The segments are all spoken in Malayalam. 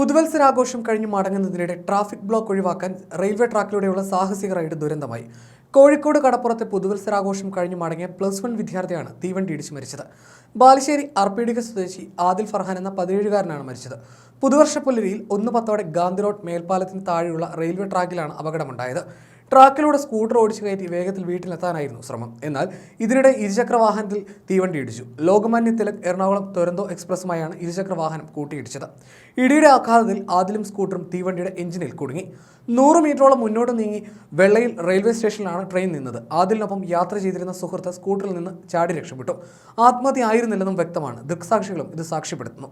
പുതുവത്സരാഘോഷം കഴിഞ്ഞ് മടങ്ങുന്നതിനിടെ ട്രാഫിക് ബ്ലോക്ക് ഒഴിവാക്കാൻ റെയിൽവേ ട്രാക്കിലൂടെയുള്ള സാഹസിക റൈഡ് ദുരന്തമായി. കോഴിക്കോട് കടപ്പുറത്തെ പുതുവത്സരാഘോഷം കഴിഞ്ഞ് മടങ്ങിയ പ്ലസ് വൺ വിദ്യാർത്ഥിയാണ് തീവണ്ടി ഇടിച്ച് മരിച്ചത്. ബാലുശ്ശേരി അർപ്പീഡിക സ്വദേശി ആദിൽ ഫർഹാൻ എന്ന പതിനേഴുകാരനാണ് മരിച്ചത്. പുതുവർഷ പുലരിയിൽ ഒന്ന് പത്തോടെ ഗാന്ധി റോഡ് മേൽപ്പാലത്തിന് താഴെയുള്ള റെയിൽവേ ട്രാക്കിലാണ് അപകടമുണ്ടായത്. ട്രാക്കിലൂടെ സ്കൂട്ടർ ഓടിച്ചു കയറ്റി വേഗത്തിൽ വീട്ടിലെത്താനായിരുന്നു ശ്രമം. എന്നാൽ ഇതിനിടെ ഇരുചക്ര വാഹനത്തിൽ തീവണ്ടി ഇടിച്ചു. ലോകമാന്യ തിലക് എറണാകുളം തുരന്തോ എക്സ്പ്രസുമായാണ് ഇരുചക്ര വാഹനം കൂട്ടിയിടിച്ചത്. ഇടിയുടെ ആഘാതത്തിൽ ആദിലും സ്കൂട്ടറും തീവണ്ടിയുടെ എഞ്ചിനിൽ കുടുങ്ങി. നൂറ് മീറ്ററോളം മുന്നോട്ട് നീങ്ങി വെള്ളയിൽ റെയിൽവേ സ്റ്റേഷനിലാണ് ട്രെയിൻ നിന്നത്. ആദിലിനൊപ്പം യാത്ര ചെയ്തിരുന്ന സുഹൃത്ത് സ്കൂട്ടറിൽ നിന്ന് ചാടി രക്ഷപ്പെട്ടു. ആത്മഹത്യ ആയിരുന്നില്ലെന്നും വ്യക്തമാണ്. ദൃക്സാക്ഷികളും ഇത് സാക്ഷ്യപ്പെടുത്തുന്നു.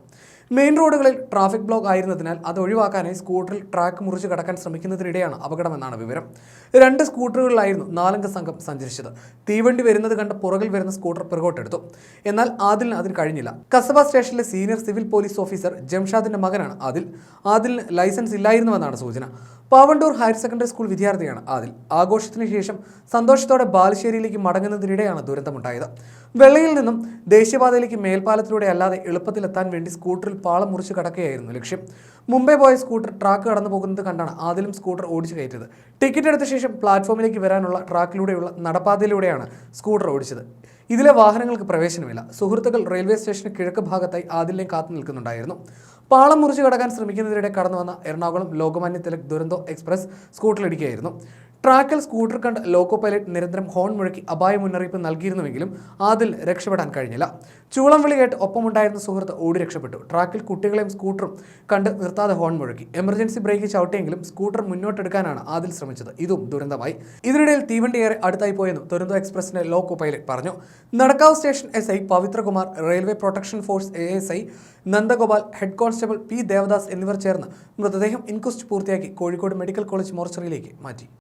മെയിൻ റോഡുകളിൽ ട്രാഫിക് ബ്ലോക്ക് ആയിരുന്നതിനാൽ അത് ഒഴിവാക്കാനായി സ്കൂട്ടറിൽ ട്രാക്ക് മുറിച്ച് കടക്കാൻ ശ്രമിക്കുന്നതിനിടെയാണ് അപകടമെന്നാണ് വിവരം. രണ്ട് സ്കൂട്ടറുകളിലായിരുന്നു നാലംഗ സംഘം സഞ്ചരിച്ചത്. തീവണ്ടി വരുന്നത് കണ്ട് പുറകിൽ വരുന്ന സ്കൂട്ടർ പിറകോട്ടെടുത്തു. എന്നാൽ ആദിലിന് അതിന് കഴിഞ്ഞില്ല. കസബ സ്റ്റേഷനിലെ സീനിയർ സിവിൽ പോലീസ് ഓഫീസർ ജംഷാദിന്റെ മകനാണ് ആദിൽ. ആദിലിന് ലൈസൻസ് ഇല്ലായിരുന്നുവെന്നാണ് സൂചന. പാവണ്ടൂർ ഹയർ സെക്കൻഡറി സ്കൂൾ വിദ്യാർത്ഥിയാണ് ആദിൽ ആഘോഷത്തിന് ശേഷം സന്തോഷത്തോടെ ബാലുശ്ശേരിയിലേക്ക് മടങ്ങുന്നതിനിടെയാണ് ദുരന്തമുണ്ടായത്. വെള്ളയിൽ നിന്നും ദേശീയപാതയിലേക്ക് മേൽപ്പാലത്തിലൂടെ അല്ലാതെ എളുപ്പത്തിലെത്താൻ വേണ്ടി സ്കൂട്ടറിൽ പാളം മുറിച്ച് കടക്കുകയായിരുന്നു ലക്ഷ്യം. മുംബൈ പോയ സ്കൂട്ടർ ട്രാക്ക് കടന്നു പോകുന്നത് കണ്ടാണ് ആദിലും സ്കൂട്ടർ ഓടിച്ചു കയറ്റിയത്. ടിക്കറ്റ് എടുത്ത ശേഷം പ്ലാറ്റ്ഫോമിലേക്ക് വരാനുള്ള ട്രാക്കിലൂടെയുള്ള നടപ്പാതയിലൂടെയാണ് സ്കൂട്ടർ ഓടിച്ചത്. ഇതിലെ വാഹനങ്ങൾക്ക് പ്രവേശനമില്ല സുഹൃത്തുക്കൾ റെയിൽവേ സ്റ്റേഷന് കിഴക്ക് ഭാഗത്തായി ആദിലിനെ കാത്തു നിൽക്കുന്നുണ്ടായിരുന്നു. പാളം മുറിച്ച് കടക്കാൻ ശ്രമിക്കുന്നതിനിടെ കടന്നു വന്ന എറണാകുളം ലോകമാന്യ തിലക് ദുരന്തോ എക്സ്പ്രസ് സ്കൂട്ടറിലിടിക്കുകയായിരുന്നു ട്രാക്കിൽ സ്കൂട്ടർ കണ്ട് ലോക്കോ പൈലറ്റ് നിരന്തരം ഹോൺ മുഴക്കി അപായ മുന്നറിയിപ്പ് നൽകിയിരുന്നുവെങ്കിലും അതിൽ രക്ഷപ്പെടാൻ കഴിഞ്ഞില്ല. ചൂളം വിളി കേട്ട് ഒപ്പമുണ്ടായിരുന്ന സുഹൃത്ത് ഓടി രക്ഷപ്പെട്ടു. ട്രാക്കിൽ കുട്ടികളെയും സ്കൂട്ടറും കണ്ട് നിർത്താതെ ഹോൺ മുഴക്കി. എമർജൻസി ബ്രേക്ക് ചവിട്ടിയെങ്കിലും സ്കൂട്ടർ മുന്നോട്ടെടുക്കാനാണ് ആദിൽ ശ്രമിച്ചത്. ഇതും ദുരന്തമായി. ഇതിനിടയിൽ തീവണ്ടി ഏറെ അടുത്തായി പോയെന്നും ദുരന്തോ എക്സ്പ്രസിന്റെ ലോക്കോ പൈലറ്റ് പറഞ്ഞു. Nadakkavu station S I Pavithrakumar railway protection force A S I Nandagopal head constable P Devadas എന്നിവർ ചേർന്ന് മൃതദേഹം ഇൻക്വസ്റ്റ് പൂർത്തിയാക്കി കോഴിക്കോട് മെഡിക്കൽ കോളേജ് മോർച്ചറിയിലേക്ക് മാറ്റി.